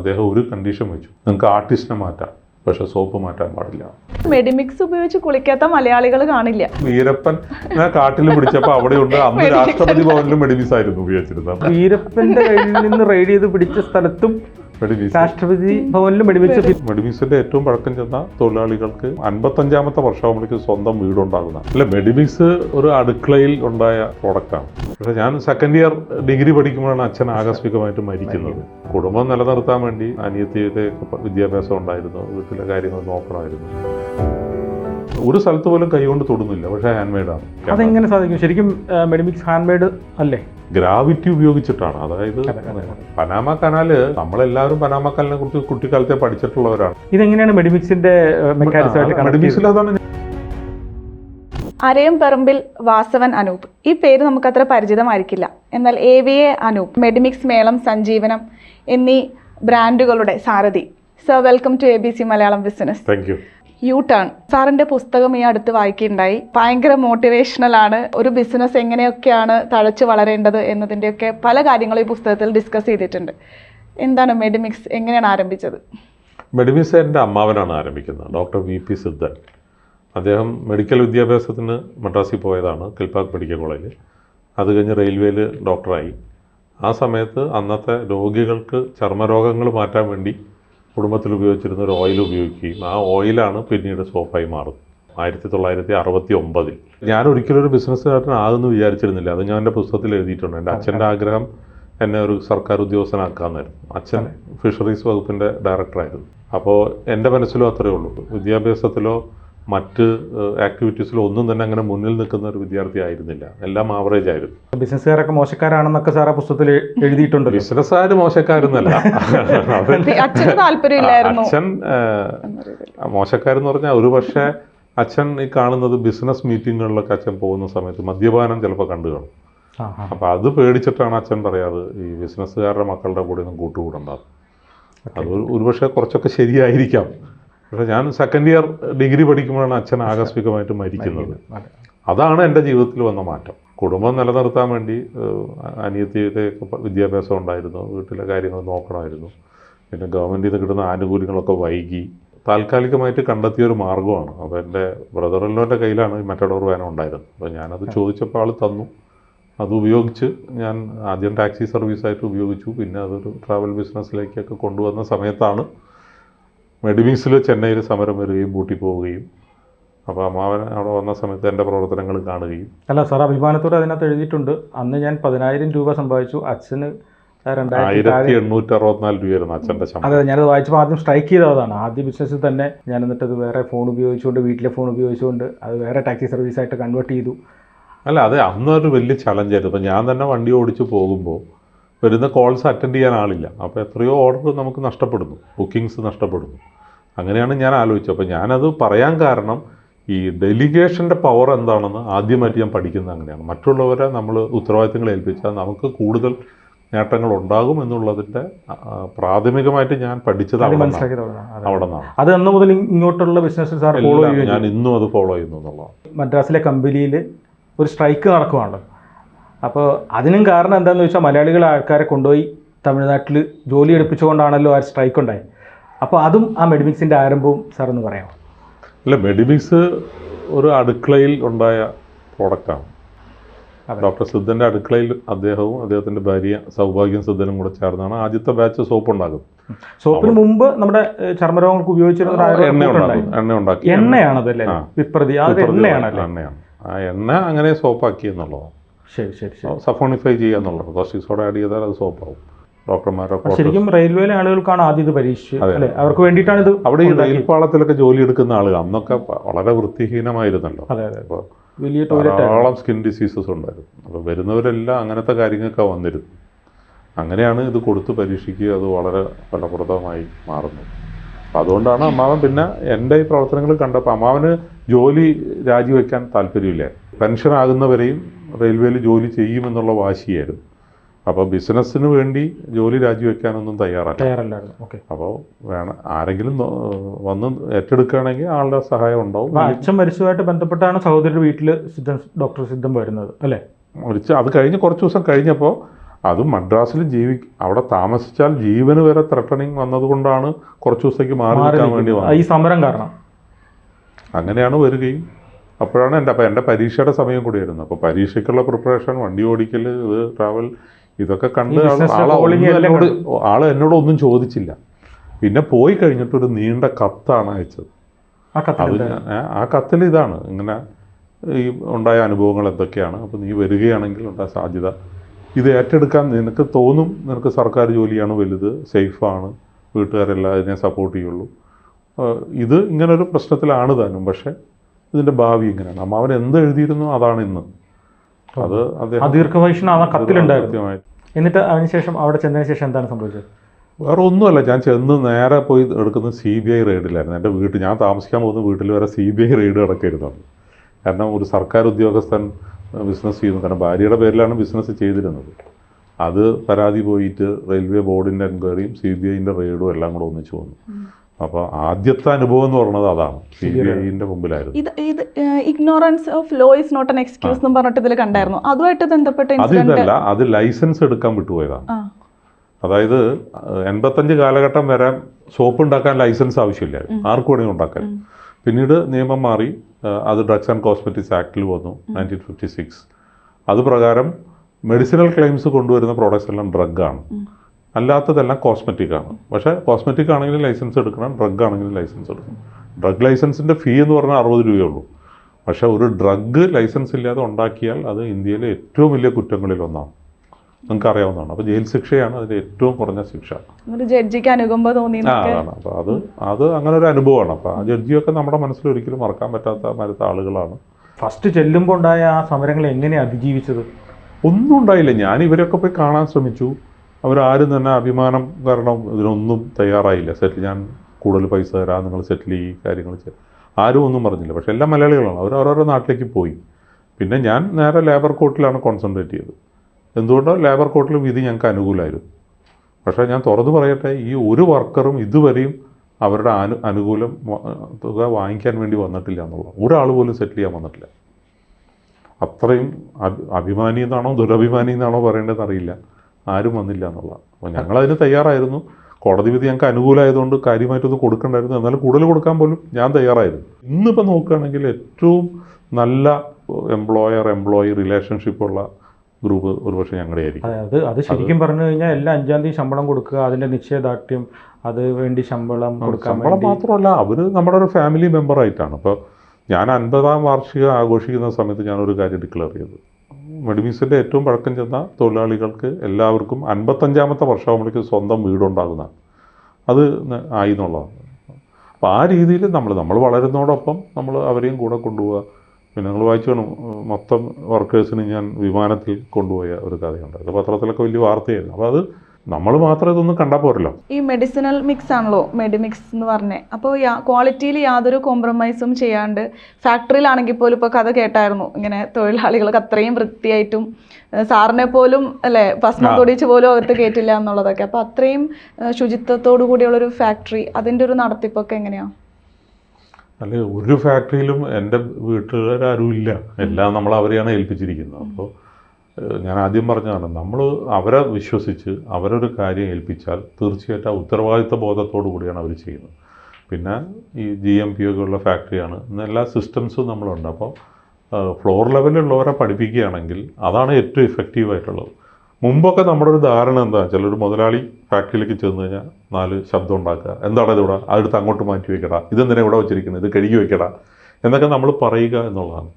അദ്ദേഹം ഒരു കണ്ടീഷൻ വെച്ചു. നിങ്ങൾക്ക് ആർട്ടിസ്റ്റിനെ മാറ്റാം പക്ഷെ സോപ്പ് മാറ്റാൻ പാടില്ല. മെഡിമിക്സ് ഉപയോഗിച്ച് കുളിക്കാത്ത മലയാളികൾ കാണില്ല. വീരപ്പൻ കാട്ടിൽ പിടിച്ചപ്പോ അവിടെ ഉണ്ട്. അന്ന് രാഷ്ട്രപതി ഭവനിലും മെഡിമിക്സ് ആയിരുന്നു ഉപയോഗിച്ചിരുന്നത്. വീരപ്പന്റെ കയ്യിൽ നിന്ന് റെയ്ഡ് ചെയ്ത് പിടിച്ച സ്ഥലത്തും രാഷ്ട്രപതി ഭവനിലും വെടിവെച്ച് മെഡിമിക്സിന്റെ ഏറ്റവും പഴക്കം ചെന്ന തൊഴിലാളികൾക്ക് അൻപത്തഞ്ചാമത്തെ വർഷമാകുമ്പോഴേക്കും സ്വന്തം വീടുണ്ടാകുന്ന. അല്ല മെഡിമിക്സ് ഒരു അടുക്കളയിൽ ഉണ്ടായ പ്രോഡക്റ്റാണ് പക്ഷെ ഞാൻ സെക്കൻഡ് ഇയർ ഡിഗ്രി പഠിക്കുമ്പോഴാണ് അച്ഛൻ ആകസ്മികമായിട്ട് മരിക്കുന്നത്. കുടുംബം നിലനിർത്താൻ വേണ്ടി അനിയത്തിയുടെ വിദ്യാഭ്യാസം ഉണ്ടായിരുന്നു. വീട്ടിലെ കാര്യങ്ങൾ നോക്കണമായിരുന്നു. ഒരു സ്ഥലത്ത് പോലും കൈകൊണ്ട് തൊടുന്നില്ല പക്ഷേ ഹാൻഡ് മെയ്ഡ് ആണ്. അതെങ്ങനെ സാധിക്കും? ശരിക്കും മെഡിമിക്സ് ഹാൻഡ് മെയ്ഡ് അല്ലേ? ഗ്രാവിറ്റി ഉപയോഗിച്ചിട്ടാണ്. അതായത് പനാമ കനാല് നമ്മളെല്ലാവരും പനാമ കനാലിനെ കുറിച്ച് കുട്ടിക്കാലത്തെ പഠിച്ചിട്ടുള്ളവരാണ്. ഇതെങ്ങനെയാണ് മെഡിമിക്സിന്റെ മെക്കാനിസം ആയിട്ട് connect മെഡിമിക്സിൽ അതാണ് അരയം പറമ്പിൽ വാസവൻ അനൂപ്. ഈ പേര് നമുക്കത്ര പരിചിതമായിരിക്കില്ല. എന്നാൽ A V A Anoop Medimix Melam Sanjeevanam എന്നീ ബ്രാൻഡുകളുടെ സാരഥി. Sir welcome to A B C Malayalam business. Thank you U turn സാറിന്റെ പുസ്തകം ഈ അടുത്ത് വായിക്കുകയുണ്ടായി. ഭയങ്കര മോട്ടിവേഷണൽ ആണ്. ഒരു ബിസിനസ് എങ്ങനെയൊക്കെയാണ് തഴച്ചു വളരേണ്ടത് എന്നതിന്റെയൊക്കെ പല കാര്യങ്ങളും ഈ പുസ്തകത്തിൽ ഡിസ്കസ് ചെയ്തിട്ടുണ്ട്. എന്താണ് മെഡിമിക്സ് എങ്ങനെയാണ് ആരംഭിച്ചത്? മെഡിമിക്സ് എന്റെ അമ്മാവനാണ് ആരംഭിക്കുന്നത്. Doctor V P Siddhan. അദ്ദേഹം മെഡിക്കൽ വിദ്യാഭ്യാസത്തിന് മദ്രാസിൽ പോയതാണ് കിൽപാക് മെഡിക്കൽ കോളേജിൽ അത് കഴിഞ്ഞ് റെയിൽവേയിൽ ഡോക്ടറായി ആ സമയത്ത് അന്നത്തെ രോഗികൾക്ക് ചർമ്മരോഗങ്ങൾ മാറ്റാൻ വേണ്ടി കുടുംബത്തിൽ ഉപയോഗിച്ചിരുന്ന ഒരു ഓയിൽ ഉപയോഗിക്കുകയും ആ ഓയിലാണ് പിന്നീട് സോപ്പായി മാറുന്നത്. ആയിരത്തി തൊള്ളായിരത്തി അറുപത്തി ഒമ്പതിൽ ഞാൻ ഒരിക്കലും ഒരു ബിസിനസ്സുകാരനാകുമെന്ന് വിചാരിച്ചിരുന്നില്ല. അത് ഞാൻ എന്റെ പുസ്തകത്തിൽ എഴുതിയിട്ടുണ്ട്. എന്റെ അച്ഛന്റെ ആഗ്രഹം എന്നെ ഒരു സർക്കാർ ഉദ്യോഗസ്ഥനാക്കാമെന്നായിരുന്നു അച്ഛൻ ഫിഷറീസ് വകുപ്പിന്റെ ഡയറക്ടറായിരുന്നു അപ്പോൾ എന്റെ മനസ്സിലും അത്രയേ ഉള്ളൂ. വിദ്യാഭ്യാസത്തിലോ മറ്റ് ആക്ടിവിറ്റീസിലൊന്നും തന്നെ അങ്ങനെ മുന്നിൽ നിൽക്കുന്ന ഒരു വിദ്യാർത്ഥി ആയിരുന്നില്ല. എല്ലാം ആവറേജ് ആയിരുന്നു. ബിസിനസ്സുകാരൊക്കെ മോശക്കാരാണെന്നൊക്കെ സാർ ആ പുസ്തകത്തിൽ എഴുതിയിട്ടുണ്ട് ബിസിനസ്സുകാർ മോശക്കാരെന്നല്ല. അച്ഛൻ മോശക്കാരെന്ന് പറഞ്ഞാൽ ഒരു പക്ഷേ അച്ഛൻ ഈ കാണുന്നത് ബിസിനസ് മീറ്റിങ്ങുകളിലൊക്കെ അച്ഛൻ പോകുന്ന സമയത്ത് മദ്യപാനം ചിലപ്പോൾ കണ്ടു കാണും. അപ്പോൾ അത് പേടിച്ചിട്ടാണ് അച്ഛൻ പറയാറ് ഈ ബിസിനസ്സുകാരുടെ മക്കളുടെ കൂടെ ഒന്നും കൂട്ടുകൂടണ്ടാറ് അത് ഒരു- ഒരുപക്ഷെ കുറച്ചൊക്കെ ശരിയായിരിക്കാം. പക്ഷെ ഞാൻ സെക്കൻഡ് ഇയർ ഡിഗ്രി പഠിക്കുമ്പോഴാണ് അച്ഛൻ ആകസ്മികമായിട്ട് മരിക്കുന്നത്. അതാണ് എന്റെ ജീവിതത്തിൽ വന്ന മാറ്റം. കുടുംബം നിലനിർത്താൻ വേണ്ടി അനിയത്തിയുടെ വിദ്യാഭ്യാസം ഉണ്ടായിരുന്നു. വീട്ടിലെ കാര്യങ്ങൾ നോക്കണമായിരുന്നു. പിന്നെ ഗവൺമെന്റിൽ നിന്ന് കിട്ടുന്ന ആനുകൂല്യങ്ങളൊക്കെ വൈകി. താൽക്കാലികമായിട്ട് കണ്ടെത്തിയ ഒരു മാർഗമാണ്. അപ്പോൾ എന്റെ ബ്രദറിലോന്റെ കയ്യിലാണ് ഈ മെറ്റഡോർ വേനം ഉണ്ടായിരുന്നത്. അപ്പോൾ ഞാനത് ചോദിച്ചപ്പോൾ ആൾ തന്നു. അത് ഉപയോഗിച്ച് ഞാൻ ആദ്യം ടാക്സി സർവീസായിട്ട് ഉപയോഗിച്ചു. പിന്നെ അതൊരു ട്രാവൽ ബിസിനസ്സിലേക്കൊക്കെ കൊണ്ടുവന്ന സമയത്താണ് മെഡിമിക്സിൽ ചെന്നൈയിൽ സമരം വരികയും പൂട്ടി പോവുകയും. അപ്പോൾ അമ്മാവൻ അവിടെ വന്ന സമയത്ത് എന്റെ പ്രവർത്തനങ്ങൾ കാണുകയും. അല്ല സാർ അഭിമാനത്തോടെ അതിനകത്ത് എഴുതിയിട്ടുണ്ട്. അന്ന് ഞാൻ പതിനായിരം രൂപ സമ്പാദിച്ചു. അച്ഛന് ആയിരത്തി എണ്ണൂറ്റി അറുപത്തിനാല് രൂപയായിരുന്നു അച്ഛന്റെ ശമ്പളം. അതെ ഞാനത് വായിച്ചപ്പോൾ ആദ്യം സ്ട്രൈക്ക് ചെയ്തതാണ് ആദ്യ ബിസിനസ്സിൽ തന്നെ ഞാൻ എന്നിട്ട് അത് വേറെ ഫോൺ ഉപയോഗിച്ചുകൊണ്ട് വീട്ടിലെ ഫോൺ ഉപയോഗിച്ചുകൊണ്ട് അത് വേറെ ടാക്സി സർവീസായിട്ട് കൺവേർട്ട് ചെയ്തു. അല്ല അതെ അന്നൊരു വലിയ ചലഞ്ചായിരുന്നു ഇപ്പം ഞാൻ തന്നെ വണ്ടി ഓടിച്ച് പോകുമ്പോൾ വരുന്ന കോൾസ് അറ്റൻഡ് ചെയ്യാൻ ആളില്ല. അപ്പോൾ എത്രയോ ഓർഡർ നമുക്ക് നഷ്ടപ്പെടുന്നു. ബുക്കിങ്സ് നഷ്ടപ്പെടുന്നു. അങ്ങനെയാണ് ഞാൻ ആലോചിച്ചത്. അപ്പോൾ ഞാനത് പറയാൻ കാരണം ഈ ഡെലിഗേഷന്റെ പവർ എന്താണെന്ന് ആദ്യമായിട്ട് ഞാൻ പഠിക്കുന്നത് അങ്ങനെയാണ്. മറ്റുള്ളവരെ നമ്മൾ ഉത്തരവാദിത്തങ്ങൾ ഏൽപ്പിച്ചാൽ നമുക്ക് കൂടുതൽ നേട്ടങ്ങൾ ഉണ്ടാകും എന്നുള്ളതിന്റെ പ്രാഥമികമായിട്ട് ഞാൻ പഠിച്ചത് അവിടെ അതെ. അവിടെ നിന്നാണ്. അത് അന്ന് മുതൽ ഇങ്ങോട്ടുള്ള ബിസിനസ് സാർ ഫോളോ ഞാൻ ഇന്നും അത് ഫോളോ ചെയ്യുന്നു എന്നുള്ളതാണ്. മദ്രാസിലെ കമ്പനിയിൽ ഒരു സ്ട്രൈക്ക് നടക്കുവാണല്ലോ. അപ്പോൾ അതിനും കാരണം എന്താണെന്ന് വെച്ചാൽ മലയാളികൾ ആൾക്കാരെ കൊണ്ടുപോയി തമിഴ്നാട്ടിൽ ജോലി എടുപ്പിച്ചുകൊണ്ടാണല്ലോ ആ സ്ട്രൈക്ക് ഉണ്ടായത് അപ്പോൾ അതും ആ മെഡിമിക്സിന്റെ ആരംഭവും സാർ ഒന്ന് പറയാമോ? അല്ല മെഡിമിക്സ് ഒരു അടുക്കളയിൽ ഉണ്ടായ പ്രോഡക്റ്റാണ് ഡോക്ടർ സിദ്ധന്റെ അടുക്കളയിൽ അദ്ദേഹവും അദ്ദേഹത്തിന്റെ ഭാര്യ സൗഭാഗ്യം സിദ്ധനും കൂടെ ചേർന്നാണ് ആദ്യത്തെ ബാച്ച് സോപ്പ് ഉണ്ടാക്കുന്നത്. സോപ്പിന് മുമ്പ് നമ്മുടെ ചർമ്മരോഗങ്ങൾക്ക് ഉപയോഗിച്ചിരുന്ന എണ്ണ. ഉണ്ടാക്കും എണ്ണ ഉണ്ടാക്കി. എണ്ണയാണതല്ലേ? അതല്ലേ വിപ്രതി. എണ്ണയാണ്. ആ എണ്ണ അങ്ങനെ സോപ്പാക്കി എന്നുള്ളതാണ്. ശരി ശരി സഫോണിഫൈ ചെയ്യുക എന്നുള്ളത് കോസ്റ്റിക് സോഡ ആഡ് ചെയ്താൽ അത് സോപ്പാവും ഡോക്ടർമാരൊക്കെ ശരിക്കും റെയിൽവേയിലെ ആളുകൾക്കാണ് ആദ്യം ഇത് പരീക്ഷിച്ച് അതെ. അല്ലേ? അവർക്ക് വേണ്ടിയിട്ടാണ് ഇത് അവിടെ ഈ ജോലി എടുക്കുന്ന ആളുകൾ അന്നൊക്കെ വളരെ വൃത്തിഹീനമായിരുന്നല്ലോ. അപ്പോൾ വലിയ ധാരാളം സ്കിൻ ഡിസീസസ് ഉണ്ടായിരുന്നു. അപ്പോൾ വരുന്നവരെല്ലാം അങ്ങനത്തെ കാര്യങ്ങളൊക്കെ വന്നിരുന്നു അങ്ങനെയാണ് ഇത് കൊടുത്ത് പരീക്ഷിക്കുക. അത് വളരെ ഫലപ്രദമായി മാറുന്നത്. അപ്പോൾ അതുകൊണ്ടാണ് അമ്മാവൻ പിന്നെ എന്റെ ഈ പ്രവർത്തനങ്ങൾ കണ്ടപ്പോൾ അമ്മാവന് ജോലി രാജിവെക്കാൻ താല്പര്യമില്ല. പെൻഷൻ ആകുന്നവരെയും റെയിൽവേയിൽ ജോലി ചെയ്യുമെന്നുള്ള വാശിയായിരുന്നു. അപ്പോൾ ബിസിനസ്സിന് വേണ്ടി ജോലി രാജിവെക്കാനൊന്നും തയ്യാറല്ല. തയ്യാറല്ലായിരുന്നു. ഓക്കെ. അപ്പോൾ വേണം ആരെങ്കിലും വന്ന് ഏറ്റെടുക്കുകയാണെങ്കിൽ ആളുടെ സഹായം ഉണ്ടാവും. അച്ഛൻ മരിച്ചതുമായിട്ട് ബന്ധപ്പെട്ടാണ് സഹോദരിയുടെ വീട്ടിൽ സിദ്ധൻ ഡോക്ടർ സിദ്ധം വരുന്നത് അല്ലേ? മരിച്ച അത് കഴിഞ്ഞ് കുറച്ച് ദിവസം കഴിഞ്ഞപ്പോൾ അത് മദ്രാസിൽ ജീവി അവിടെ താമസിച്ചാൽ ജീവന് വരെ ത്രട്ടണിങ് വന്നതുകൊണ്ടാണ് കുറച്ച് ദിവസത്തേക്ക് മാറി നിൽക്കാൻ വേണ്ടി. വന്നത്. ഈ സമരം കാരണം. അങ്ങനെയാണ് വരികയും അപ്പോഴാണ് എന്റെ അപ്പം എന്റെ പരീക്ഷയുടെ സമയം കൂടി കൂടിയായിരുന്നു. അപ്പോൾ പരീക്ഷയ്ക്കുള്ള പ്രിപ്പറേഷൻ വണ്ടി ഓടിക്കൽ ഇത് ട്രാവൽ ഇതൊക്കെ കണ്ട് ആൾ- എന്നോട് ആൾ എന്നോട് ഒന്നും ചോദിച്ചില്ല. പിന്നെ പോയി കഴിഞ്ഞിട്ട് ഒരു നീണ്ട കത്താണ് അയച്ചത്. അത് ആ കത്തിൽ ഇതാണ്. ഇങ്ങനെ ഈ ഉണ്ടായ അനുഭവങ്ങൾ എന്തൊക്കെയാണ്. അപ്പോൾ നീ വരികയാണെങ്കിൽ ഉണ്ടായ സാധ്യത. ഇത് ഏറ്റെടുക്കാൻ നിനക്ക് തോന്നും നിനക്ക് സർക്കാർ ജോലിയാണ് വലുത് സേഫാണ് വീട്ടുകാരെല്ലാം അതിനെ സപ്പോർട്ട് ചെയ്യുള്ളൂ ഇത് ഇങ്ങനൊരു പ്രശ്നത്തിലാണ് താനും. പക്ഷേ ഇതിന്റെ ഭാവി ഇങ്ങനെയാണ് അമ്മ അവൻ എന്ത് എഴുതിയിരുന്നു അതാണ് ഇന്ന്. അത് അദ്ദേഹം കത്തിലുണ്ടായിരുന്നു കൃത്യമായി എന്നിട്ട് അതിനുശേഷം അവിടെ ചെന്നതിന് ശേഷം എന്താണ് സംഭവിച്ചത്? വേറെ ഒന്നുമല്ല ഞാൻ ചെന്ന് നേരെ പോയി എടുക്കുന്ന സി ബി ഐ റെയ്ഡിലായിരുന്നു. എന്റെ വീട്ടിൽ ഞാൻ താമസിക്കാൻ പോകുന്ന വീട്ടിൽ വരെ സി ബി ഐ റെയ്ഡ് നടക്കരുതാണ് കാരണം ഒരു സർക്കാർ ഉദ്യോഗസ്ഥൻ ബിസിനസ് ചെയ്യുന്നു. കാരണം ഭാര്യയുടെ പേരിലാണ് ബിസിനസ് ചെയ്തിരുന്നത്. അത് പരാതി പോയിട്ട് റെയിൽവേ ബോർഡിന്റെ എൻക്വയറിയും സി ബി ഐന്റെ റെയ്ഡും എല്ലാം കൂടെ ഒന്നിച്ചു വന്നു. അപ്പോൾ ആദ്യത്തെ അനുഭവം എന്ന് പറയുന്നത് അതാണ്. സി ബി ഐന്റെ മുമ്പിലായിരുന്നു. ഇത് ഇത് ignorance of law is not an excuse എന്ന് പറഞ്ഞിട്ട് ഇതിൽ കണ്ടായിരുന്നു. അതുമായിട്ട് ബന്ധപ്പെട്ട അത് ഇൻസിഡന്റ് ഇതല്ല അത് ലൈസൻസ് എടുക്കാൻ വിട്ടുപോയതാണ്. അതായത് എൺപത്തഞ്ച് കാലഘട്ടം വരെ സോപ്പ് ഉണ്ടാക്കാൻ ലൈസൻസ് ആവശ്യമില്ല. ആർക്കും വേണമെങ്കിൽ ഉണ്ടാക്കാൻ. പിന്നീട് നിയമം മാറി അത് ഡ്രഗ്സ് ആൻഡ് കോസ്മെറ്റിക്സ് ആക്ടിൽ വന്നു നയന്റീൻ ഫിഫ്റ്റി സിക്സ് അത് പ്രകാരം മെഡിസിനൽ ക്ലെയിംസ് കൊണ്ടുവരുന്ന പ്രോഡക്ട്സ് എല്ലാം ഡ്രഗാണ് അല്ലാത്തതെല്ലാം കോസ്മെറ്റിക് ആണ്. പക്ഷേ കോസ്മെറ്റിക് ആണെങ്കിലും ലൈസൻസ് എടുക്കണം ഡ്രഗ് ആണെങ്കിലും ലൈസൻസ് എടുക്കണം. ഡ്രഗ് ലൈസൻസിന്റെ ഫീ എന്ന് പറഞ്ഞാൽ അറുപത് രൂപയേ ഉള്ളൂ പക്ഷേ ഒരു ഡ്രഗ് ലൈസൻസ് ഇല്ലാതെ ഉണ്ടാക്കിയാൽ അത് ഇന്ത്യയിലെ ഏറ്റവും വലിയ കുറ്റങ്ങളിൽ ഒന്നാണ്. നിങ്ങൾക്ക് അറിയാവുന്നതാണ്. അപ്പോൾ ജയിൽ ശിക്ഷയാണ് അതിന്റെ ഏറ്റവും കുറഞ്ഞ ശിക്ഷ. ജഡ്ജിക്ക് അനുകമ്പ തോന്നി അതാണ് അപ്പോൾ അത് അത് അങ്ങനെ ഒരു അനുഭവമാണ്. അപ്പോൾ ആ ജഡ്ജിയൊക്കെ നമ്മുടെ മനസ്സിൽ ഒരിക്കലും മറക്കാൻ പറ്റാത്ത മരത്ത ആളുകളാണ്. ഫസ്റ്റ് ചെല്ലുമ്പോൾ ഉണ്ടായ ആ സമരങ്ങൾ എങ്ങനെ അതിജീവിച്ചത്? ഒന്നും ഉണ്ടായില്ല. ഞാൻ ഇവരൊക്കെ പോയി കാണാൻ ശ്രമിച്ചു. അവരാരും തന്നെ അഭിമാനം കാരണം ഇതിനൊന്നും തയ്യാറായില്ല. സെറ്റിൽ ഞാൻ കൂടുതൽ പൈസ തരാം നിങ്ങൾ സെറ്റിൽ ഈ കാര്യങ്ങൾ ചെയ്യാം. ആരും ഒന്നും പറഞ്ഞില്ല. പക്ഷേ എല്ലാ മലയാളികളാണ്. അവർ ഓരോരോ നാട്ടിലേക്ക് പോയി. പിന്നെ ഞാൻ നേരെ ലേബർ കോർട്ടിലാണ് കോൺസെൻട്രേറ്റ് ചെയ്തത്. എന്തുകൊണ്ടോ ലേബർ കോർട്ടിൽ വിധി ഞങ്ങൾക്ക് അനുകൂലമായിരുന്നു പക്ഷേ ഞാൻ തുറന്നു പറയട്ടെ ഈ ഒരു വർക്കറും ഇതുവരെയും അവരുടെ അനു അനുകൂലം തുക വാങ്ങിക്കാൻ വേണ്ടി വന്നിട്ടില്ല എന്നുള്ളത് ഒരാൾ പോലും സെറ്റിൽ ചെയ്യാൻ വന്നിട്ടില്ല. അത്രയും അഭി അഭിമാനി എന്നാണോ ദുരഭിമാനി എന്നാണോ പറയേണ്ടതെന്ന് അറിയില്ല. ആരും വന്നില്ല എന്നുള്ളതാണ് അപ്പോൾ ഞങ്ങളതിന് തയ്യാറായിരുന്നു. കോടതി വിധി ഞങ്ങൾക്ക് അനുകൂലമായതുകൊണ്ട് കാര്യമായിട്ടൊന്നും കൊടുക്കണ്ടായിരുന്നു. എന്നാലും കൂടുതൽ കൊടുക്കാൻ പോലും ഞാൻ തയ്യാറായിരുന്നു. ഇന്നിപ്പോൾ നോക്കുകയാണെങ്കിൽ ഏറ്റവും നല്ല എംപ്ലോയർ എംപ്ലോയി റിലേഷൻഷിപ്പ് ഉള്ള ഗ്രൂപ്പ് ഒരുപക്ഷെ ഞങ്ങളുടെ ആയിരിക്കും. അതായത് അത് ശരിക്കും പറഞ്ഞു കഴിഞ്ഞാൽ എല്ലാ അഞ്ചാം തീയതി ശമ്പളം കൊടുക്കുക അതിന്റെ നിശ്ചയദാർഢ്യം അത് വേണ്ടി ശമ്പളം കൊടുക്കാൻ ശമ്പളം മാത്രമല്ല അവർ നമ്മുടെ ഒരു ഫാമിലി മെമ്പറായിട്ടാണ് അപ്പോൾ ഞാൻ അൻപതാം വാർഷികം ആഘോഷിക്കുന്ന സമയത്ത് ഞാനൊരു കാര്യം ഡിക്ലെയർ ചെയ്തു. മെഡിമീസിന്റെ ഏറ്റവും പഴക്കം ചെന്ന തൊഴിലാളികൾക്ക് എല്ലാവർക്കും അൻപത്തഞ്ചാമത്തെ വർഷമാകുമ്പോഴേക്കും സ്വന്തം വീടുണ്ടാകുന്നതാണ്. അത് ആയി എന്നുള്ളതാണ് അപ്പോൾ ആ രീതിയിൽ നമ്മൾ നമ്മൾ വളരുന്നതോടൊപ്പം നമ്മൾ അവരെയും കൂടെ കൊണ്ടുപോവുക. പിന്നെ നിങ്ങൾ വായിച്ചു ഉം, മൊത്തം വർക്കേഴ്സിന് ഞാൻ വിമാനത്തിൽ കൊണ്ടുപോയ ഒരു കഥയുണ്ട്. അത് പത്രത്തിലൊക്കെ വലിയ വാർത്തയായിരുന്നു. അപ്പോൾ അത് നമ്മൾ മാത്രം ഇതൊന്നും കണ്ടാൽ പോരല്ലോ. ഈ മെഡിസിനൽ മിക്സ് ആണല്ലോ മെഡിമിക്സ് എന്ന് പറഞ്ഞേ. അപ്പോൾ ക്വാളിറ്റിയിൽ യാതൊരു കോംപ്രമൈസും ചെയ്യാണ്ട് ഫാക്ടറിയിലാണെങ്കിൽ പോലും ഇപ്പോൾ കഥ കേട്ടായിരുന്നു. ഇങ്ങനെ തൊഴിലാളികൾക്ക് അത്രയും വൃത്തിയായിട്ടും സാറിനെ പോലും അല്ലേ ഭസ്മം. തൊടിച്ച് പോലും അകത്ത് കയറ്റില്ല എന്നുള്ളതൊക്കെ. അപ്പോൾ അത്രയും ശുചിത്വത്തോടു കൂടിയുള്ളൊരു ഫാക്ടറി അതിന്റെ ഒരു നടത്തിപ്പൊക്കെ എങ്ങനെയാണ് അല്ല ഒരു ഫാക്ടറിയിലും എന്റെ വീട്ടുകാരും ഇല്ല. എല്ലാം നമ്മൾ അവരെയാണ് ഏൽപ്പിച്ചിരിക്കുന്നത്. അപ്പോൾ ഞാൻ ആദ്യം പറഞ്ഞതാണ് നമ്മൾ അവരെ വിശ്വസിച്ച് അവരൊരു കാര്യം ഏൽപ്പിച്ചാൽ തീർച്ചയായിട്ടും ആ ഉത്തരവാദിത്ത ബോധത്തോടു കൂടിയാണ് അവർ ചെയ്യുന്നത്. പിന്നെ ഈ ജി എം പി ഒക്കെ ഉള്ള ഫാക്ടറിയാണ് ഇന്ന് എല്ലാ സിസ്റ്റംസും നമ്മളുണ്ട്. അപ്പോൾ ഫ്ലോർ ലെവലിലുള്ളവരെ പഠിപ്പിക്കുകയാണെങ്കിൽ അതാണ് ഏറ്റവും എഫക്റ്റീവായിട്ടുള്ളത് മുമ്പൊക്കെ നമ്മുടെ ഒരു ധാരണ എന്താ ചില ഒരു മുതലാളി ഫാക്ടറിയിലേക്ക് ചെന്ന് കഴിഞ്ഞാൽ നാല് ശബ്ദം ഉണ്ടാക്കുക. എന്താണ് ഇതിവിടെ അതെടുത്ത് അങ്ങോട്ട് മാറ്റി വെക്കടാ. ഇതെന്തിനാണ് ഇവിടെ വെച്ചിരിക്കുന്നത്? ഇത് കഴുകി വെക്കടാ. എന്നൊക്കെ നമ്മൾ പറയുക എന്നുള്ളതാണ്.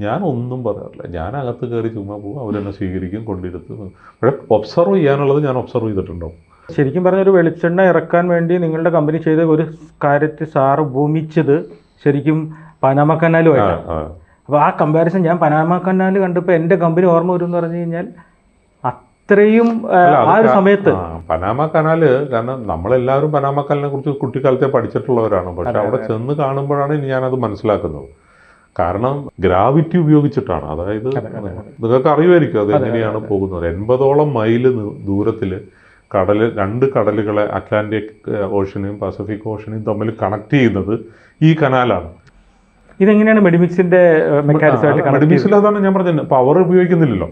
ഞാൻ ഒന്നും പറയാറില്ല. ഞാൻ അകത്ത് കയറി ചുമ്മാ പോകും അവരെന്നെ സ്വീകരിക്കും കൊണ്ടിരുത്ത്. പക്ഷേ ഒബ്സർവ് ചെയ്യാനുള്ളത് ഞാൻ ഒബ്സർവ് ചെയ്തിട്ടുണ്ടാവും. ശരിക്കും പറഞ്ഞ ഒരു വെളിച്ചെണ്ണ ഇറക്കാൻ വേണ്ടി നിങ്ങളുടെ കമ്പനി ചെയ്ത ഒരു കാര്യത്തിൽ സാറ് ഭൂമിച്ചത് ശരിക്കും പനാമ കനാലുമായിട്ടാണ്. അപ്പോൾ ആ കമ്പാരിസൺ ഞാൻ പനാമ കനാൽ കണ്ടപ്പോൾ എന്റെ കമ്പനി ഓർമ്മ വരും എന്ന് പറഞ്ഞു കഴിഞ്ഞാൽ അത്രയും ആ, ഒരു സമയത്ത്. പനാമ കനാല് കാരണം നമ്മളെല്ലാവരും പനാമ കനാലിനെ കുറിച്ച് കുട്ടിക്കാലത്തെ പഠിച്ചിട്ടുള്ളവരാണ്. പക്ഷെ അവിടെ ചെന്ന് കാണുമ്പോഴാണ് ഇനി ഞാനത് മനസ്സിലാക്കുന്നത്. കാരണം ഗ്രാവിറ്റി ഉപയോഗിച്ചിട്ടാണ്. അതായത് നിങ്ങൾക്ക് അറിയുമായിരിക്കും അത്. എങ്ങനെയാണ് പോകുന്നത്. എൺപതോളം മൈൽ ദൂരത്തിൽ കടൽ രണ്ട് കടലുകളെ അറ്റ്ലാന്റിക് ഓഷനെയും പസഫിക് ഓഷനെയും തമ്മിൽ കണക്ട് ചെയ്യുന്നത് ഈ കനാലാണ്. ഇതെങ്ങനെയാണ് മെഡിമിക്സിന്റെ മെഡിമിക്സിൽ അതാണ് ഞാൻ പറഞ്ഞത്. പവർ ഉപയോഗിക്കുന്നില്ലല്ലോ.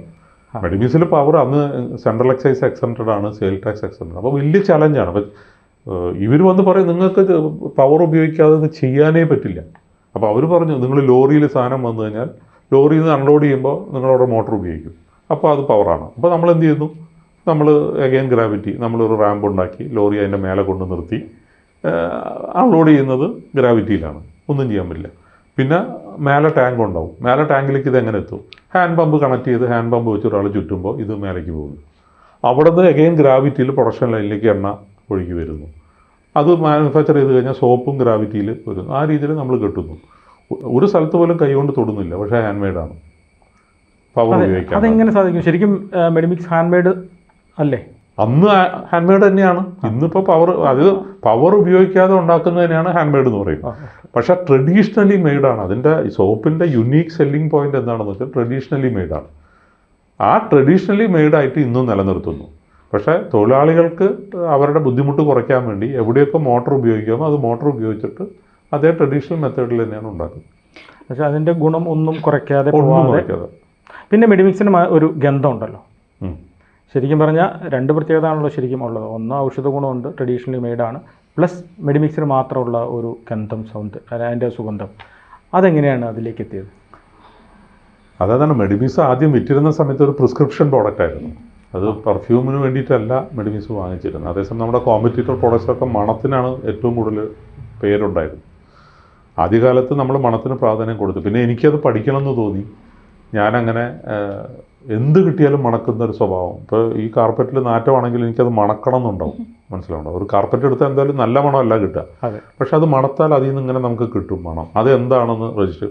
മെഡിമിക്സിൽ പവർ അന്ന് സെൻട്രൽ എക്സൈസ് എക്സെപ്റ്റഡ് ആണ് സെയിൽ ടാക്സ് എക്സെപ്റ്റഡ് അപ്പോൾ വലിയ ചലഞ്ചാണ് ഇവർ വന്ന് പറയും നിങ്ങൾക്ക് പവർ ഉപയോഗിക്കാതെ ചെയ്യാനേ പറ്റില്ല. അപ്പോൾ അവർ പറഞ്ഞു നിങ്ങൾ ലോറിയിൽ സാധനം വന്നു കഴിഞ്ഞാൽ ലോറിയിൽ നിന്ന് അൺലോഡ് ചെയ്യുമ്പോൾ നിങ്ങളവിടെ മോട്ടോർ ഉപയോഗിക്കും. അപ്പോൾ അത് പവറാണ് അപ്പോൾ നമ്മൾ എന്ത് ചെയ്യുന്നു? നമ്മൾ അഗെയിൻ ഗ്രാവിറ്റി നമ്മളൊരു റാമ്പ് ഉണ്ടാക്കി ലോറി അതിന്റെ മേലെ കൊണ്ട് നിർത്തി അൺലോഡ് ചെയ്യുന്നത് ഗ്രാവിറ്റിയിലാണ് ഒന്നും ചെയ്യാൻ പറ്റില്ല. പിന്നെ മേലെ ടാങ്ക് ഉണ്ടാവും. മേലെ ടാങ്കിലേക്ക് ഇത് എങ്ങനെ എത്തും? ഹാൻഡ് പമ്പ് കണക്ട് ചെയ്ത് ഹാൻഡ് പമ്പ് വെച്ച് ഒരാൾ ചുറ്റുമ്പോൾ ഇത് മേലേക്ക് പോകുന്നു. അവിടെ നിന്ന് അഗൈൻ ഗ്രാവിറ്റിയിൽ പ്രൊഡക്ഷൻ ലൈനിലേക്ക് എണ്ണ ഒഴുകി വരുന്നു. അത് മാനുഫാക്ചർ ചെയ്ത് കഴിഞ്ഞാൽ സോപ്പും ഗ്രാവിറ്റിയിൽ വരുന്നു ആ രീതിയിൽ നമ്മൾ കെട്ടുന്നു. ഒരു സ്ഥലത്ത് പോലും കൈകൊണ്ട് തൊടുന്നില്ല പക്ഷേ ഹാൻഡ് മെയ്ഡാണ് പവർ ഉപയോഗിക്കാം അതെങ്ങനെ സാധിക്കും? ശരിക്കും മെഡിമിക്സ് ഹാൻഡ് മെയ്ഡ് അല്ലേ? അന്ന് ഹാൻഡ് മെയ്ഡ് തന്നെയാണ്. ഇന്നിപ്പോൾ പവർ അത് പവർ ഉപയോഗിക്കാതെ ഉണ്ടാക്കുന്നതിനാണ് ഹാൻഡ് മെയ്ഡ് എന്ന് പറയുന്നത്. പക്ഷേ ട്രഡീഷണലി മെയ്ഡാണ് അതിന്റെ സോപ്പിന്റെ യുണീക്ക് സെല്ലിംഗ് പോയിന്റ് എന്താണെന്ന് വെച്ചാൽ ട്രഡീഷണലി മെയ്ഡാണ് ആ ട്രഡീഷണലി മെയ്ഡായിട്ട് ഇന്നും നിലനിർത്തുന്നു. പക്ഷേ തൊഴിലാളികൾക്ക് അവരുടെ ബുദ്ധിമുട്ട് കുറയ്ക്കാൻ വേണ്ടി എവിടെയൊക്കെ മോട്ടോർ ഉപയോഗിക്കാമോ അത് മോട്ടോർ ഉപയോഗിച്ചിട്ട് അതേ ട്രഡീഷണൽ മെത്തേഡിൽ തന്നെയാണ് ഉണ്ടാക്കുന്നത്. പക്ഷെ അതിന്റെ ഗുണം ഒന്നും കുറയ്ക്കാതെ കുറയ്ക്കാതെ. പിന്നെ മെഡിമിക്സിന് ഒരു ഗന്ധം ഉണ്ടല്ലോ ശരിക്കും പറഞ്ഞാൽ രണ്ട് പ്രത്യേകതയാണല്ലോ ശരിക്കും ഉള്ളത്. ഒന്ന് ഔഷധ ഗുണമുണ്ട് ട്രഡീഷണലി മെയ്ഡാണ്. പ്ലസ് മെഡിമിക്സിന് മാത്രമുള്ള ഒരു ഗന്ധം സൗണ്ട് അതിന്റെ സുഗന്ധം. അതെങ്ങനെയാണ് അതിലേക്ക് എത്തിയത്? അതാണ് മെഡിമിക്സ് ആദ്യം വിറ്റിരുന്ന സമയത്ത് ഒരു പ്രിസ്ക്രിപ്ഷൻ പ്രോഡക്റ്റ് ആയിരുന്നു അത് പെർഫ്യൂമിന് വേണ്ടിയിട്ടല്ല മെഡിമിസ് വാങ്ങിച്ചിരുന്നത്. അതേസമയം നമ്മുടെ കോമ്പറ്റീറ്റർ പ്രൊഡക്ട്സൊക്കെ മണത്തിനാണ് ഏറ്റവും കൂടുതൽ പേരുണ്ടായിരുന്നത്. ആദ്യകാലത്ത് നമ്മൾ മണത്തിന് പ്രാധാന്യം കൊടുത്തു. പിന്നെ എനിക്കത് പഠിക്കണമെന്ന് തോന്നി. ഞാനങ്ങനെ എന്ത് കിട്ടിയാലും മണക്കുന്ന ഒരു സ്വഭാവം. ഇപ്പോൾ ഈ കാർപ്പറ്റിൽ നാറ്റമാണെങ്കിൽ എനിക്കത് മണക്കണം എന്നുണ്ടാവും മനസ്സിലാവുണ്ടോ? ഒരു കാർപ്പറ്റ് എടുത്താൽ എന്തായാലും നല്ല മണമല്ല കിട്ടുക. പക്ഷെ അത് മണത്താൽ അതിൽ നിന്ന് ഇങ്ങനെ നമുക്ക് കിട്ടും മണം. അത് എന്താണെന്ന് രജിസ്റ്റർ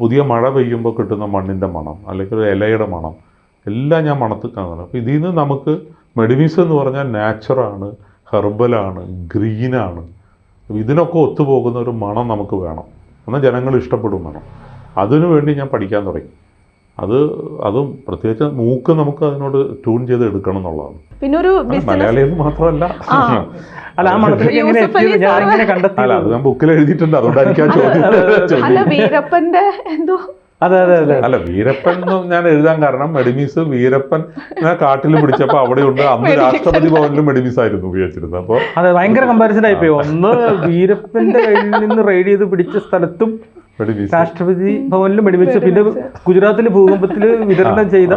പുതിയ മഴ പെയ്യുമ്പോൾ കിട്ടുന്ന മണ്ണിന്റെ മണം അല്ലെങ്കിൽ ഒരു ഇലയുടെ മണം എല്ലാം ഞാൻ മണത്ത് കാണുന്നത് അപ്പോൾ ഇതിൽ നിന്ന് നമുക്ക് മെഡിമിക്സ് എന്ന് പറഞ്ഞാൽ നാച്ചുറാണ് ഹെർബലാണ് ഗ്രീനാണ്. ഇതിനൊക്കെ ഒത്തുപോകുന്ന ഒരു മണം നമുക്ക് വേണം. എന്നാൽ ജനങ്ങൾ ഇഷ്ടപ്പെടും വേണം അതിനു വേണ്ടി ഞാൻ പഠിക്കാൻ തുടങ്ങി. അത് അതും പ്രത്യേകിച്ച് മൂക്ക് നമുക്ക് അതിനോട് ട്യൂൺ ചെയ്ത് എടുക്കണം എന്നുള്ളതാണ്. പിന്നെ ഒരു മലയാളികൾ മാത്രമല്ല. അല്ല ആ മണത്തിലേക്ക് എങ്ങനെ എത്തിയത് ഞാൻ സാറ്. എങ്ങനെ കണ്ടെത്തി അല്ല അത് ഞാൻ ബുക്കിൽ എഴുതിയിട്ടുണ്ട്. അതുകൊണ്ടായിരിക്കും ആ ചോദ്യം വീരപ്പന്റെ എന്തോ അതെ അതെ അതെ. അല്ല വീരപ്പൻ എന്ന് ഞാൻ എഴുതാൻ കാരണം മെഡിമീസ് വീരപ്പൻ കാട്ടിൽ കാട്ടിൽ പിടിച്ചപ്പോൾ അവിടെയുണ്ട്. അന്ന് രാഷ്ട്രപതി ഭവനിലും മെഡിമീസ് ആയിരുന്നു ഉപയോഗിച്ചിരുന്നത്. അപ്പോൾ അതെ ഭയങ്കര കമ്പാരിസൺ ആയിപ്പോയി ഒന്ന് വീരപ്പന്റെ കയ്യിൽ നിന്ന് റെയ്ഡ് ചെയ്ത് പിടിച്ച സ്ഥലത്തും രാഷ്ട്രപതി ഭവനിലും വെടിവെച്ച് പിന്നെ ഗുജറാത്തിലെ ഭൂകമ്പത്തിൽ വിതരണം ചെയ്ത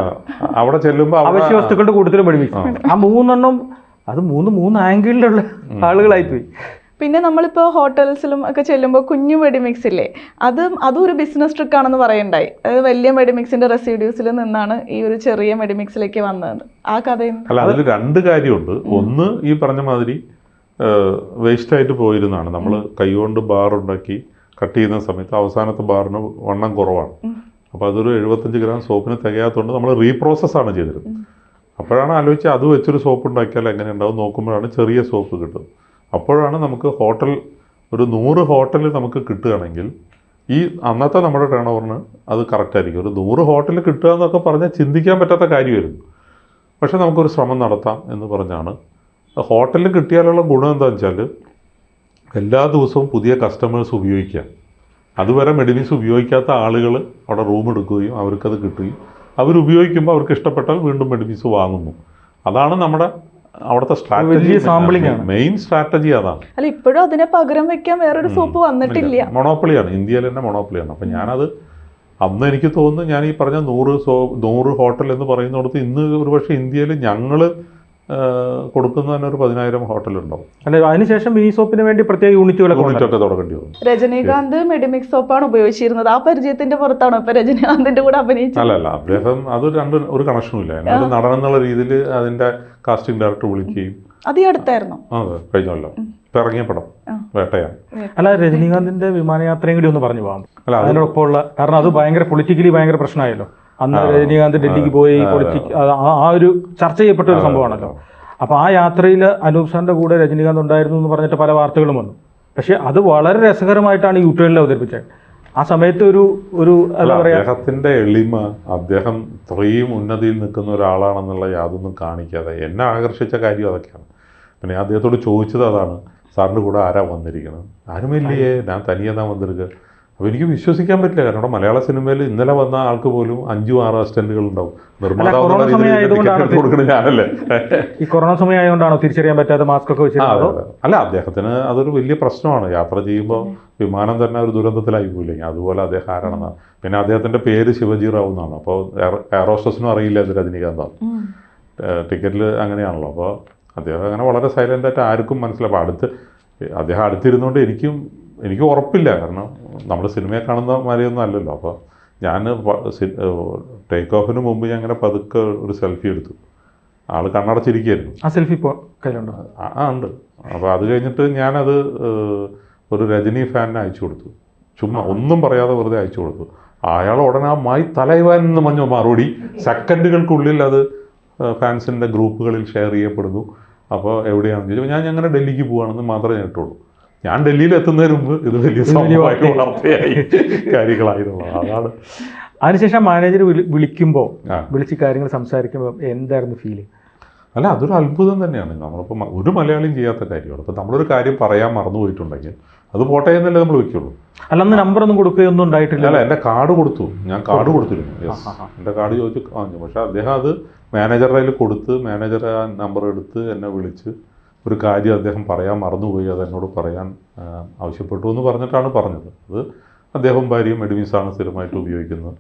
അവിടെ ചെല്ലുമ്പോൾ അവിടെ അവശ്യ വസ്തുക്കളുടെ കൂട്ടത്തിൽ വെടിവെച്ചു ആ. മൂന്നെണ്ണം അത് മൂന്ന് മൂന്ന് ആംഗിളിലുള്ള ആളുകളായിപ്പോയി പിന്നെ നമ്മളിപ്പോൾ ഹോട്ടൽസിലും ഒക്കെ ചെല്ലുമ്പോൾ കുഞ്ഞു വെടിമിക്സ് ഇല്ലേ? അത് അതും ഒരു ബിസിനസ് ട്രിക്കാണെന്ന് പറയണ്ടായി. അതായത് വലിയ മെഡിമിക്സിന്റെ റെസിഡ്യൂസിൽ നിന്നാണ് ഈ ഒരു ചെറിയ മെഡിമിക്സിലേക്ക് വന്നത്. ആ കഥയും അല്ല അതിൽ രണ്ട് കാര്യമുണ്ട്. ഒന്ന് ഈ പറഞ്ഞ മാതിരി വേസ്റ്റ് ആയിട്ട് പോയിരുന്നാണ് നമ്മൾ കൈകൊണ്ട് ബാർ ഉണ്ടാക്കി കട്ട് ചെയ്യുന്ന സമയത്ത് അവസാനത്തെ ബാറിന് വണ്ണം കുറവാണ്. അപ്പോൾ അതൊരു എഴുപത്തഞ്ച് ഗ്രാം സോപ്പിന് തികയാത്തതുകൊണ്ട് നമ്മൾ റീപ്രോസസ് ആണ് ചെയ്തിരുന്നത് അപ്പോഴാണ് ആലോചിച്ച് അത് വെച്ചൊരു സോപ്പ് ഉണ്ടാക്കിയാൽ എങ്ങനെ ഉണ്ടാവും നോക്കുമ്പോഴാണ് ചെറിയ സോപ്പ് കിട്ടുന്നത്. അപ്പോഴാണ് നമുക്ക് ഹോട്ടൽ ഒരു നൂറ് ഹോട്ടൽ നമുക്ക് കിട്ടുകയാണെങ്കിൽ ഈ അന്നത്തെ നമ്മുടെ ടേൺ ഓവറിന് അത് കറക്റ്റായിരിക്കും ഒരു നൂറ് ഹോട്ടൽ കിട്ടുക എന്നൊക്കെ പറഞ്ഞാൽ ചിന്തിക്കാൻ പറ്റാത്ത കാര്യമായിരുന്നു. പക്ഷേ നമുക്കൊരു ശ്രമം നടത്താം എന്ന് പറഞ്ഞാണ്. ഹോട്ടലിൽ കിട്ടിയാലുള്ള ഗുണം എന്താണെന്ന് വെച്ചാൽ എല്ലാ ദിവസവും പുതിയ കസ്റ്റമേഴ്സ് ഉപയോഗിക്കാം അതുവരെ മെഡിനിസ് ഉപയോഗിക്കാത്ത ആളുകൾ അവിടെ റൂം എടുക്കുകയും അവർക്കത് കിട്ടുകയും അവരുപയോഗിക്കുമ്പോൾ അവർക്ക് ഇഷ്ടപ്പെട്ടാൽ വീണ്ടും മെഡിനിസ് വാങ്ങുന്നു. അതാണ് നമ്മുടെ അവിടുത്തെ സ്ട്രാറ്റജി ആണ്. മെയിൻ സ്ട്രാറ്റജി അതാണ്. അല്ല ഇപ്പോഴും അതിനെ പകരം വെക്കാൻ വേറൊരു സോപ്പ് വന്നിട്ടില്ല. മൊണോപ്പൊളിയാണ് ഇന്ത്യയിൽ തന്നെ മൊണോപ്പൊളിയാണ് അപ്പം ഞാനത് അന്ന് എനിക്ക് തോന്നുന്നു ഞാൻ ഈ പറഞ്ഞ നൂറ് സോ നൂറ് ഹോട്ടൽ എന്ന് പറയുന്നിടത്ത് ഇന്ന് ഒരുപക്ഷെ ഇന്ത്യയിൽ ഞങ്ങൾ കൊടുക്കുന്ന തന്നെ ഒരു പതിനായിരം ഹോട്ടലുണ്ടാവും. അല്ലെ അതിനുശേഷം മിനി സോപ്പിന് വേണ്ടി പ്രത്യേക യൂണിറ്റുകളൊക്കെ ഉണ്ട്. യൂണിറ്റൊക്കെ തുടങ്ങേണ്ടി വന്നു. രജനീകാന്ത് മെഡിമിക്സ് സോപ്പാണ് ഉപയോഗിച്ചിരുന്നത്. ആ പരിചയത്തിന്റെ പുറത്താണോ ഇപ്പൊ രജനീകാന്തിന്റെ കൂടെ അഭിനയിച്ചത്? അല്ല അല്ല. അദ്ദേഹം അത് രണ്ട് ഒരു കണക്ഷനും ഇല്ല. ഒരു നടൻ എന്നുള്ള രീതിയിൽ അതിന്റെ കാസ്റ്റിംഗ് ഡയറക്ടർ വിളിക്കുകയും അത് ഈ അടുത്തായിരുന്നോ? അതെ കഴിഞ്ഞ കൊല്ലം. ഇറങ്ങിയ പടം. വേട്ടയാണ്. അല്ല രജനീകാന്തിന്റെ വിമാനയാത്രയും കൂടി ഒന്ന് പറഞ്ഞു പോകാം. അല്ല അതിനോടൊപ്പം അതിനോടൊപ്പമുള്ള കാരണം അത് ഭയങ്കര പൊളിറ്റിക്കലി ഭയങ്കര പ്രശ്നമായല്ലോ. അന്ന് രജനീകാന്ത് ഡൽഹിക്ക് പോയി പൊളിറ്റിക് ആ. ഒരു ചർച്ച ചെയ്യപ്പെട്ട ഒരു സംഭവമാണല്ലോ. അപ്പൊ ആ യാത്രയിൽ അനൂപ് സാറിന്റെ കൂടെ രജനീകാന്ത് ഉണ്ടായിരുന്നു എന്ന് പറഞ്ഞിട്ട് പല വാർത്തകളും വന്നു. പക്ഷെ അത് വളരെ രസകരമായിട്ടാണ് യൂട്യൂബിൽ അവതരിപ്പിച്ചത്. ആ സമയത്ത് ഒരു ഒരു എന്താ പറയുക അദ്ദേഹത്തിന്റെ എളിമ അദ്ദേഹം ഇത്രയും ഉന്നതിയിൽ നിൽക്കുന്ന ഒരാളാണെന്നുള്ള യാതൊന്നും കാണിക്കാതെ എന്നെ ആകർഷിച്ച കാര്യം അതൊക്കെയാണ്. പിന്നെ അദ്ദേഹത്തോട് ചോദിച്ചത് അതാണ് സാറിന്റെ കൂടെ ആരാ വന്നിരിക്കുന്നത്? ആരുമില്ലയേ ഞാൻ തനിയെ തന്നെ വന്നിരിക്കുക അപ്പോൾ എനിക്ക് വിശ്വസിക്കാൻ പറ്റില്ല. കാരണം ഇവിടെ മലയാള സിനിമയിൽ ഇന്നലെ വന്ന ആൾക്ക് പോലും അഞ്ചും ആറ് അസിസ്റ്റന്റുകൾ ഉണ്ടാവും. നിർമ്മാതാവ് കൊടുക്കുന്നത് ഞാനല്ലേ ഈ കൊറോണ സമയം ആയതുകൊണ്ടാണോ തിരിച്ചറിയാൻ പറ്റാതെ മാസ്ക് ഒക്കെ വെച്ചിരുന്നത്. അല്ല അദ്ദേഹത്തിന് അതൊരു വലിയ പ്രശ്നമാണ്. യാത്ര ചെയ്യുമ്പോൾ വിമാനം തന്നെ ഒരു ദുരന്തത്തിലായി പോയില്ലേ അതുപോലെ അദ്ദേഹം ആരാണെന്നാണ് പിന്നെ അദ്ദേഹത്തിന്റെ പേര് ശിവജി റാവു എന്നാണ്. അപ്പോൾ എയറോസ്റ്റസിനും അറിയില്ല ഇത് രജനീകാന്താണ് ടിക്കറ്റിൽ അങ്ങനെയാണല്ലോ. അപ്പോൾ അദ്ദേഹം അങ്ങനെ വളരെ സൈലന്റ് ആയിട്ട് ആർക്കും മനസ്സിലാവും അപ്പോൾ അടുത്ത് അദ്ദേഹം അടുത്തിരുന്നുകൊണ്ട് എനിക്കും എനിക്ക് ഉറപ്പില്ല. കാരണം നമ്മൾ സിനിമയെ കാണുന്ന മാതിരിയൊന്നും അല്ലല്ലോ. അപ്പോൾ ഞാൻ ടേക്ക് ഓഫിന് മുമ്പ് ഞാൻ അങ്ങനെ പതുക്കെ ഒരു സെൽഫി എടുത്തു. ആൾ കണ്ണടച്ചിരിക്കുകയായിരുന്നു ആ സെൽഫി ഇപ്പോൾ കയ്യിലുണ്ടോ? ആ ഉണ്ട്. അപ്പോൾ അത് കഴിഞ്ഞിട്ട് ഞാനത് ഒരു രജനി ഫാനിന് അയച്ചു കൊടുത്തു. ചുമ്മാ ഒന്നും പറയാതെ വെറുതെ അയച്ചു കൊടുത്തു. അയാൾ ഉടനെ ആ മായി തലൈവാൻ എന്ന് മഞ്ഞ മറുപടി സെക്കൻഡുകൾക്കുള്ളിൽ അത് ഫാൻസിന്റെ ഗ്രൂപ്പുകളിൽ ഷെയർ ചെയ്യപ്പെടുന്നു. അപ്പോൾ എവിടെയാണെന്ന് ചോദിച്ചപ്പോൾ ഞാൻ അങ്ങനെ ഡൽഹിക്ക് പോകുകയാണെന്ന് മാത്രമേ കേട്ടുള്ളൂ ഞാൻ ഡൽഹിയിൽ എത്തുന്നതിന് മുമ്പ് ഇത് വലിയ സംഭവമായി വാർത്തയായി. കാര്യങ്ങളായിരുന്നുള്ളത് അതാണ്. അതിനുശേഷം മാനേജർ വിളിക്കുമ്പോൾ വിളിച്ച് കാര്യങ്ങൾ സംസാരിക്കുമ്പോൾ എന്തായിരുന്നു ഫീൽ അല്ല അതൊരു അത്ഭുതം തന്നെയാണ്. നമ്മളിപ്പോൾ ഒരു മലയാളിയും ചെയ്യാത്ത കാര്യമാണ്. ഇപ്പോൾ നമ്മളൊരു കാര്യം പറയാൻ മറന്നു പോയിട്ടുണ്ടെങ്കിൽ അത് പോട്ടെ എന്നല്ലേ നമ്മൾ വെക്കുള്ളൂ അല്ല അന്ന് നമ്പർ ഒന്നും കൊടുക്കുകയൊന്നും ഉണ്ടായിട്ടില്ല. അല്ല എന്റെ കാർഡ് കൊടുത്തു. ഞാൻ കാർഡ് കൊടുത്തിരുന്നു. യെസ് എന്റെ കാർഡ് ചോദിച്ചു പക്ഷേ അദ്ദേഹം അത് മാനേജറുടെ കയ്യിൽ കൊടുത്ത് മാനേജർ ആ നമ്പർ എടുത്ത് എന്നെ വിളിച്ച് ഒരു കാര്യം അദ്ദേഹം പറയാൻ മറന്നുപോയി അത് എന്നോട് പറയാൻ ആവശ്യപ്പെട്ടു എന്ന് പറഞ്ഞിട്ടാണ് പറഞ്ഞത്. അത് അദ്ദേഹം ഭാര്യയും മെഡിമിൻസാണ് സ്ഥിരമായിട്ട് ഉപയോഗിക്കുന്നത്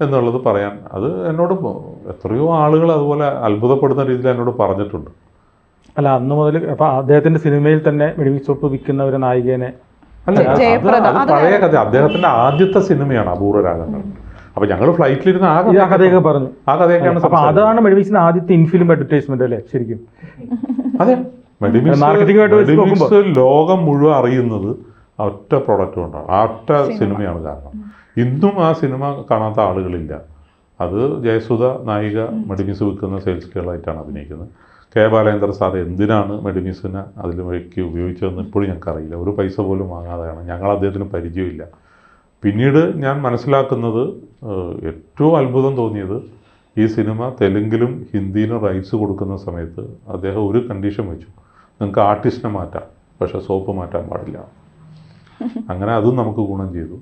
എന്നുള്ളത് പറയാൻ അത് എന്നോട് എത്രയോ ആളുകൾ അതുപോലെ അത്ഭുതപ്പെടുന്ന രീതിയിൽ എന്നോട് പറഞ്ഞിട്ടുണ്ട്. അല്ല അന്ന് മുതൽ അപ്പൊ അദ്ദേഹത്തിന്റെ സിനിമയിൽ തന്നെ മെഡിമിക് സോപ്പ് വിൽക്കുന്ന ഒരു നായികനെ അല്ല അത് പഴയ കഥ അദ്ദേഹത്തിന്റെ ആദ്യത്തെ സിനിമയാണ് അപൂർവ രാഗങ്ങൾ. അപ്പൊ ഞങ്ങൾ ഫ്ലൈറ്റിലിരുന്ന് ആ ആ കഥയൊക്കെ പറഞ്ഞു. ആ കഥയൊക്കെയാണ് അപ്പൊ അതാണ് മെഡിമിക്സിന്റെ ആദ്യത്തെ ഇൻഫിലിം അഡ്വർടൈസ്മെന്റ് അല്ലേ ശരിക്കും? അതെ. മെഡിമിക്സ് ലോകം മുഴുവൻ അറിയുന്നത് ഒറ്റ പ്രൊഡക്റ്റ് കൊണ്ടാണ്. ആ ഒറ്റ സിനിമയാണ് കാരണം. ഇന്നും ആ സിനിമ കാണാത്ത ആളുകളില്ല. അത് ജയസുധ നായിക മെഡിമിസ് വിൽക്കുന്ന സെയിൽസ് ഗേളായിട്ടാണ് അഭിനയിക്കുന്നത്. കെ ബാലേന്ദ്ര സാർ എന്തിനാണ് മെഡിമിസിനെ അതിൽ വഴിക്ക് ഉപയോഗിച്ചതെന്ന് ഇപ്പോഴും ഞങ്ങൾക്കറിയില്ല. ഒരു പൈസ പോലും വാങ്ങാതെയാണ്. ഞങ്ങൾ അദ്ദേഹത്തിന് പരിചയമില്ല. പിന്നീട് ഞാൻ മനസ്സിലാക്കുന്നത് ഏറ്റവും അത്ഭുതം തോന്നിയത് ഈ സിനിമ തെലുങ്കിലും ഹിന്ദിയിലും റൈറ്റ്സ് കൊടുക്കുന്ന സമയത്ത് അദ്ദേഹം ഒരു കണ്ടീഷൻ വെച്ചു. നിങ്ങൾക്ക് ആർട്ടിസ്റ്റിനെ മാറ്റാം. പക്ഷെ സോപ്പ് മാറ്റാൻ പാടില്ല. അങ്ങനെ അതും നമുക്ക് ഗുണം ചെയ്തു.